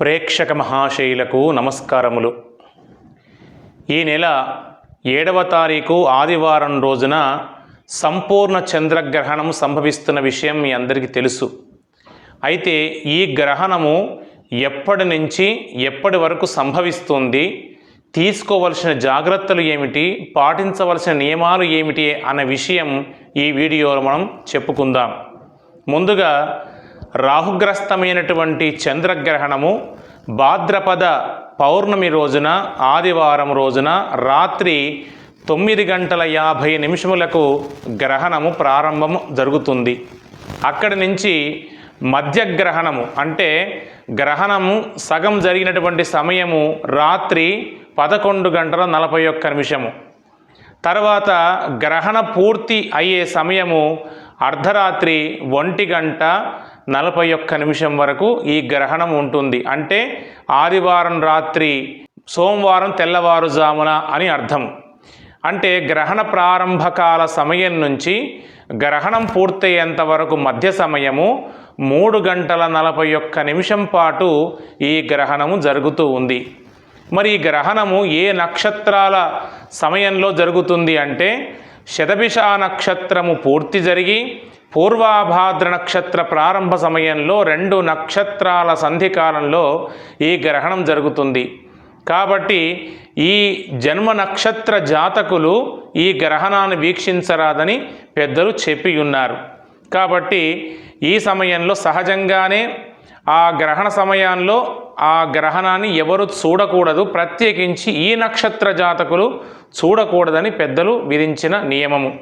ప్రేక్షక మహాశైలకు నమస్కారములు. ఈ నెల ఏడవ తారీఖు ఆదివారం రోజున సంపూర్ణ చంద్రగ్రహణం సంభవిస్తున్న విషయం మీ అందరికీ తెలుసు. అయితే ఈ గ్రహణము ఎప్పటి నుంచి ఎప్పటి వరకు సంభవిస్తుంది తీసుకోవలసిన జాగ్రత్తలు ఏమిటి పాటించవలసిన నియమాలు ఏమిటి అనే విషయం ఈ వీడియోలో మనం చెప్పుకుందాం. ముందుగా రాహుగ్రస్తమైనటువంటి చంద్రగ్రహణము భాద్రపద పౌర్ణమి రోజున ఆదివారం రోజున రాత్రి తొమ్మిది గంటల యాభై నిమిషములకు గ్రహణము ప్రారంభం జరుగుతుంది. అక్కడి నుంచి మధ్యగ్రహణము అంటే గ్రహణము సగం జరిగినటువంటి సమయము రాత్రి పదకొండు గంటల నలభై ఒక్క నిమిషము. తర్వాత గ్రహణ పూర్తి అయ్యే సమయము అర్ధరాత్రి ఒంటి గంట నలభై ఒక్క నిమిషం వరకు ఈ గ్రహణం ఉంటుంది. అంటే ఆదివారం రాత్రి సోమవారం తెల్లవారుజామున అని అర్థం. అంటే గ్రహణ ప్రారంభకాల సమయం నుంచి గ్రహణం పూర్తయ్యేంత వరకు మధ్య సమయము మూడు గంటల నలభై ఒక్క నిమిషం పాటు ఈ గ్రహణము జరుగుతూ ఉంది. మరి ఈ గ్రహణము ఏ నక్షత్రాల సమయంలో జరుగుతుంది అంటే శతభిష నక్షత్రము పూర్తి జరిగి పూర్వాభాద్ర నక్షత్ర ప్రారంభ సమయంలో రెండు నక్షత్రాల సంధికాలంలో ఈ గ్రహణం జరుగుతుంది. కాబట్టి ఈ జన్మ నక్షత్ర జాతకులు ఈ గ్రహణాన్ని వీక్షించరాదని పెద్దలు చెప్పి ఉన్నారు కాబట్టి ఈ సమయంలో సహజంగానే ఆ గ్రహణ సమయంలో ఆ గ్రహణాన్ని ఎవరు చూడకూడదు ప్రత్యేకించి ఈ నక్షత్ర జాతకులు చూడకూడదని పెద్దలు విధించిన నియమము.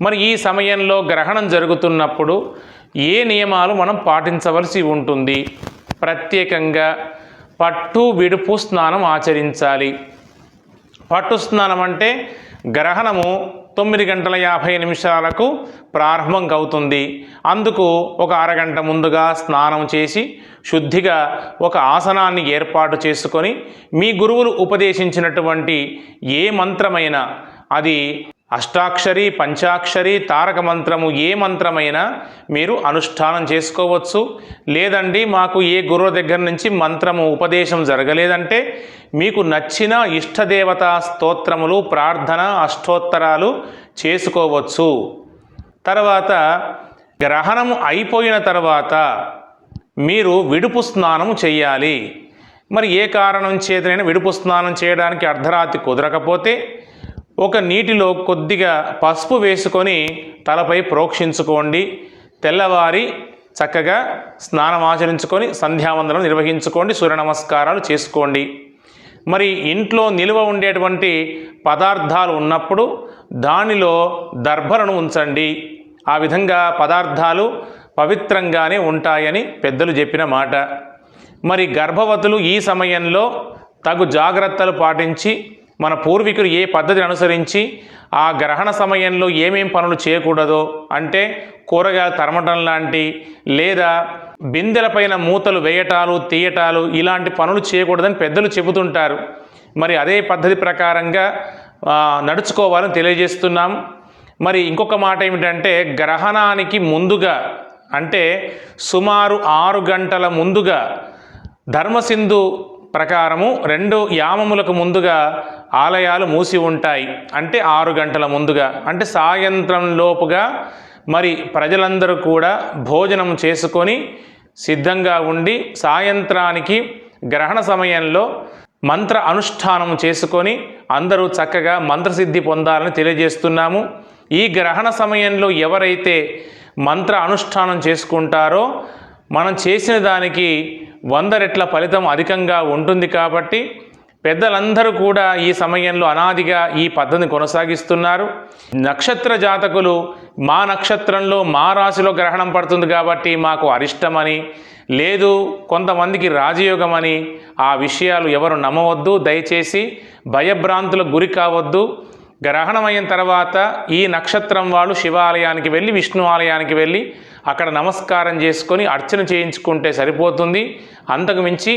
మరి ఈ సమయంలో గ్రహణం జరుగుతున్నప్పుడు ఏ నియమాలు మనం పాటించవలసి ఉంటుంది? ప్రత్యేకంగా పట్టు విడుపు స్నానం ఆచరించాలి. పట్టు స్నానం అంటే గ్రహణము తొమ్మిది గంటల యాభై నిమిషాలకు ప్రారంభం అవుతుంది అందుకు ఒక అరగంట ముందుగా స్నానం చేసి శుద్ధిగా ఒక ఆసనాన్ని ఏర్పాటు చేసుకొని మీ గురువులు ఉపదేశించినటువంటి ఏ మంత్రమైనా అది అష్టాక్షరి పంచాక్షరి తారక మంత్రము ఏ మంత్రమైనా మీరు అనుష్ఠానం చేసుకోవచ్చు. లేదండి మాకు ఏ గురువు దగ్గర నుంచి మంత్రము ఉపదేశం జరగలేదంటే మీకు నచ్చిన ఇష్టదేవతా స్తోత్రములు ప్రార్థన అష్టోత్తరాలు చేసుకోవచ్చు. తర్వాత గ్రహణము అయిపోయిన తర్వాత మీరు విడుపు స్నానము చేయాలి మరి ఏ కారణం చేతనైనా విడుపు స్నానం చేయడానికి అర్ధరాత్రి కుదరకపోతే ఒక నీటిలో కొద్దిగా పసుపు వేసుకొని తలపై ప్రోక్షించుకోండి. తెల్లవారి చక్కగా స్నానం ఆచరించుకొని సంధ్యావందనం నిర్వహించుకోండి. సూర్య నమస్కారాలు చేసుకోండి. మరి ఇంట్లో నిల్వ ఉండేటువంటి పదార్థాలు ఉన్నప్పుడు దానిలో దర్భలను ఉంచండి. ఆ విధంగా పదార్థాలు పవిత్రంగానే ఉంటాయని పెద్దలు చెప్పిన మాట. మరి గర్భవతులు ఈ సమయంలో తగు జాగ్రత్తలు పాటించి మన పూర్వీకులు ఏ పద్ధతిని అనుసరించి ఆ గ్రహణ సమయంలో ఏమేం పనులు చేయకూడదో అంటే కూరగాయలు తరమటం లాంటి లేదా బిందెలపైన మూతలు వేయటాలు తీయటాలు ఇలాంటి పనులు చేయకూడదని పెద్దలు చెబుతుంటారు. మరి అదే పద్ధతి ప్రకారంగా నడుచుకోవాలని తెలియజేస్తున్నాం. మరి ఇంకొక మాట ఏమిటంటే గ్రహణానికి ముందుగా అంటే సుమారు ఆరు గంటల ముందుగా ధర్మసింధు ప్రకారము రెండు యామములకు ముందుగా ఆలయాలు మూసి ఉంటాయి. అంటే ఆరు గంటల ముందుగా అంటే సాయంత్రం లోపుగా మరి ప్రజలందరూ కూడా భోజనం చేసుకొని సిద్ధంగా ఉండి సాయంత్రానికి గ్రహణ సమయంలో మంత్ర అనుష్ఠానం చేసుకొని అందరూ చక్కగా మంత్రసిద్ధి పొందాలని తెలియజేస్తున్నాము. ఈ గ్రహణ సమయంలో ఎవరైతే మంత్ర అనుష్ఠానం చేసుకుంటారో మనం చేసిన దానికి వంద రెట్ల ఫలితం అధికంగా ఉంటుంది కాబట్టి పెద్దలందరూ కూడా ఈ సమయంలో అనాదిగా ఈ పద్ధతిని కొనసాగిస్తున్నారు. నక్షత్ర జాతకులు మా నక్షత్రంలో మా రాశిలో గ్రహణం పడుతుంది కాబట్టి మాకు అరిష్టమని లేదు కొంతమందికి రాజయోగం అని ఆ విషయాలు ఎవరు నమ్మవద్దు. దయచేసి భయభ్రాంతులకు గురి కావద్దు. గ్రహణం అయిన తర్వాత ఈ నక్షత్రం వాళ్ళు శివాలయానికి వెళ్ళి విష్ణు ఆలయానికి వెళ్ళి అక్కడ నమస్కారం చేసుకొని అర్చన చేయించుకుంటే సరిపోతుంది. అంతకు మించి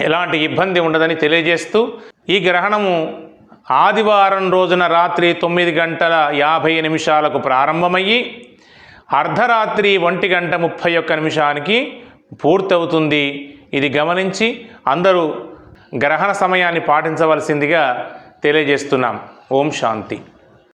ఎలాంటి ఇబ్బంది ఉండదని తెలియజేస్తూ ఈ గ్రహణము ఆదివారం రోజున రాత్రి తొమ్మిది గంటల యాభై నిమిషాలకు ప్రారంభమయ్యి అర్ధరాత్రి ఒంటి గంట ముప్పై ఒక్క నిమిషానికి పూర్తవుతుంది. ఇది గమనించి అందరూ గ్రహణ సమయాన్ని పాటించవలసిందిగా తెలియజేస్తున్నాం. ఓం శాంతి.